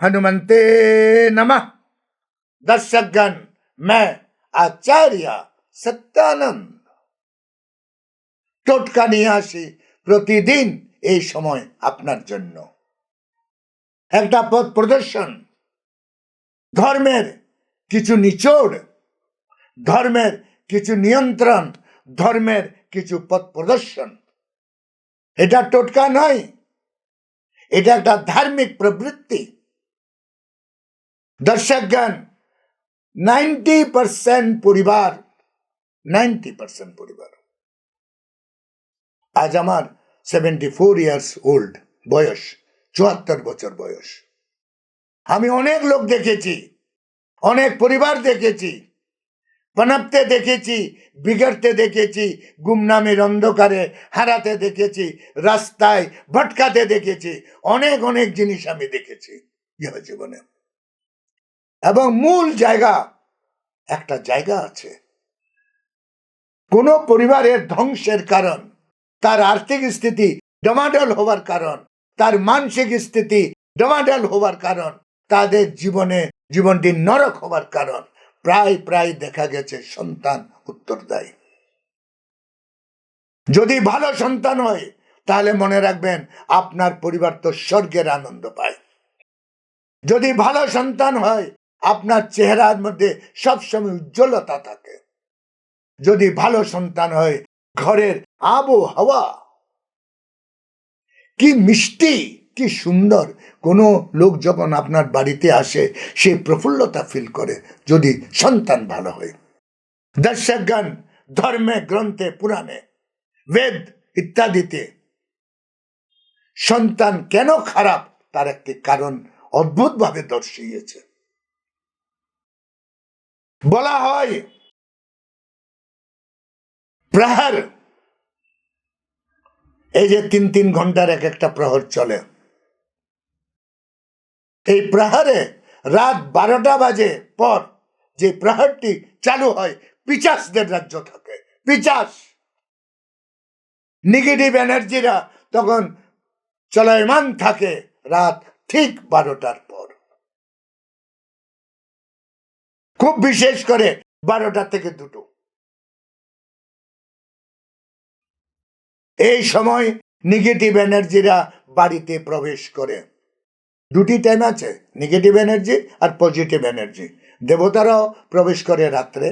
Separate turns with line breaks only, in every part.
हनुमंते नमः दर्शकगण मैं आचार्य সত্যানন্দ টোটকা নিয়ে আসি প্রতিদিন এই সময় আপনার জন্য একটা পথ প্রদর্শন ধর্মের কিছু নিচোড় ধর্মের কিছু নিয়ন্ত্রণ ধর্মের কিছু পথ প্রদর্শন এটা টোটকা নয় এটা একটা ধার্মিক প্রবৃত্তি দর্শকগণ নাইনটি পার্সেন্ট পরিবার নাইনটি পার্সেন্ট পরিবার। আজ আমার সেভেন্টি ফোর ইয়ার্স ওল্ড বয়স, চুয়াত্তর বছর বয়স। আমি অনেক লোক দেখেছি, অনেক পরিবার দেখেছি, পনাপতে দেখেছি, বিগড়তে দেখেছি, গুমনামের অন্ধকারে হারাতে দেখেছি, রাস্তায় ভটকাতে দেখেছি, অনেক অনেক জিনিস আমি দেখেছি। জীবনে। এবং মূল জায়গা, একটা জায়গা আছে। কোন পরিবারের ধ্বংসের কারণ, তার আর্থিক স্থিতি ডমাডল হওয়ার কারণ, তার মানসিক স্থিতি ডমাডল হওয়ার কারণ, তাদের জীবনে জীবনটি নরক হওয়ার কারণ। প্রায় প্রায় দেখা গেছে সন্তান উত্তর দেয় যদি ভালো সন্তান হয়, তাহলে মনে রাখবেন আপনার পরিবার তো স্বর্গের আনন্দ পায়। যদি ভালো সন্তান হয় আপনার চেহারার মধ্যে সবসময় উজ্জ্বলতা থাকে। যদি ভালো সন্তান হয়, ঘরের আবহাওয়া কি মিষ্টি, কি সুন্দর, কোনো লোক যখন আপনার বাড়িতে আসে, সে প্রফুল্লতা ফিল করে, যদি সন্তান ভালো হয়। দর্শকগণ, ধর্মে, গ্রন্থে, পুরাণে, বেদ ইত্যাদিতে সন্তান কেন খারাপ? তার একটি কারণ অদ্ভুতভাবে দর্শিয়েছে। বলা হয়, প্রহর। এই যে তিন তিন ঘণ্টার এক একটা প্রহর চলে। এই প্রহরে রাত বারোটা বাজে পর যে প্রহরটি চালু হয়, পিচাসদের রাজ্য থাকে। পিচাস। নেগেটিভ এনার্জিরা তখন চলমান থাকে রাত ঠিক বারোটার খুব বিশেষ করে বারোটা থেকে দুটো। এই সময় নেগেটিভ এনার্জিরা বাড়িতে প্রবেশ করে। দুটি টাইম আছে নেগেটিভ এনার্জি আর পজিটিভ এনার্জি দেবতারাও প্রবেশ করে রাত্রে।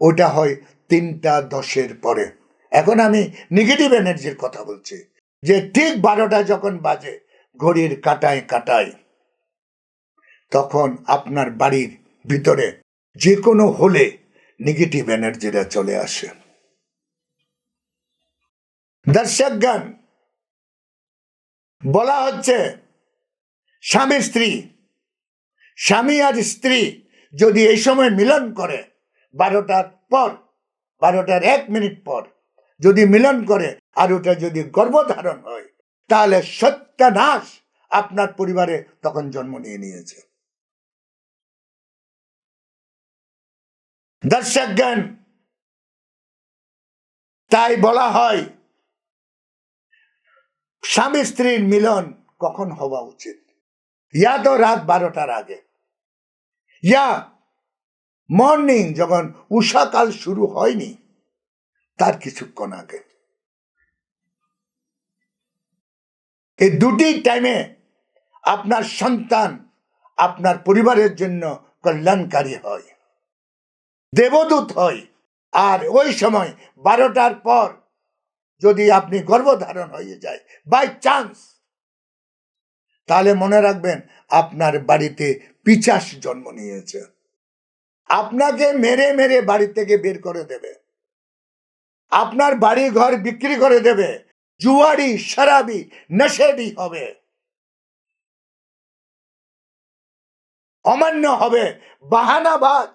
ওটা হয় তিনটা দশের পরে। এখন আমি নেগেটিভ এনার্জির কথা বলছি। যে ঠিক বারোটা যখন বাজে, ঘড়ির কাটায় কাটায়, তখন আপনার বাড়ির ভিতরে যে কোনো হলে নেগেটিভ এনার্জিরা চলে আসে। দর্শকগণ বলা হচ্ছে, স্বামী স্ত্রী, স্বামী আর স্ত্রী যদি এই সময় মিলন করে, বারোটার পর, বারোটার এক মিনিট পর যদি মিলন করে, আর ওটা যদি গর্ভধারণ হয়, তাহলে সত্যানাশ আপনার পরিবারে তখন জন্ম নিয়ে নিয়েছে। দর্শকগণ তাই বলা হয়, স্বামী স্ত্রীর মিলন কখন হওয়া উচিত? ইয়া তো রাত বারোটার আগে। ইয়া মর্নিং যখন উষাকাল শুরু হয়নি, তার কিছুক্ষণ আগে। এই দুটি টাইমে আপনার সন্তান আপনার পরিবারের জন্য কল্যাণকারী হয়। দেবদূত হয় আর ওই সময় বারোটার পর যদি আপনি গর্ভধারণ হয়ে যায় বাই চান্স তাহলে মনে রাখবেন আপনার বাড়িতে পিচাস জন্ম নিয়েছে। আপনাকে মেরে মেরে বাড়ি থেকে বের করে দেবে। আপনার বাড়ি ঘর বিক্রি করে দেবে। জুয়ারি শরাবি নেশেডি হবে। অমান্য হবে। বাহানাবাজ।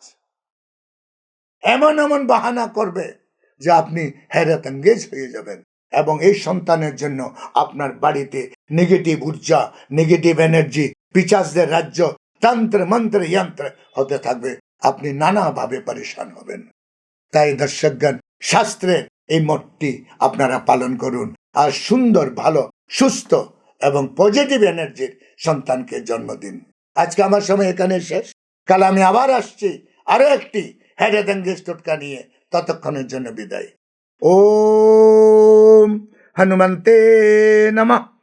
এমন এমন বাহানা করবে যে আপনি হেরাত এঙ্গেজ হয়ে যাবেন এবং এই সন্তানের জন্য আপনার বাড়িতে নেগেটিভ ঊর্জা, নেগেটিভ এনার্জি, পিচাসদের রাজ্য তন্ত্র, মন্ত্র, যন্ত্র হতে থাকবে। আপনি নানাভাবে পরেশান হবেন। তাই দর্শকগণ শাস্ত্রের এই মতটি আপনারা পালন করুন আর সুন্দর, ভালো, সুস্থ এবং পজিটিভ এনার্জির সন্তানকে জন্ম দিন। আজকে আমার সময় এখানে শেষ। কাল আমি আবার আসছি আরও একটি হেডেদেঙ্গেস টোটকা নিয়ে ততক্ষণের জন্য বিদায়। ও হনুমন্তে নমঃ।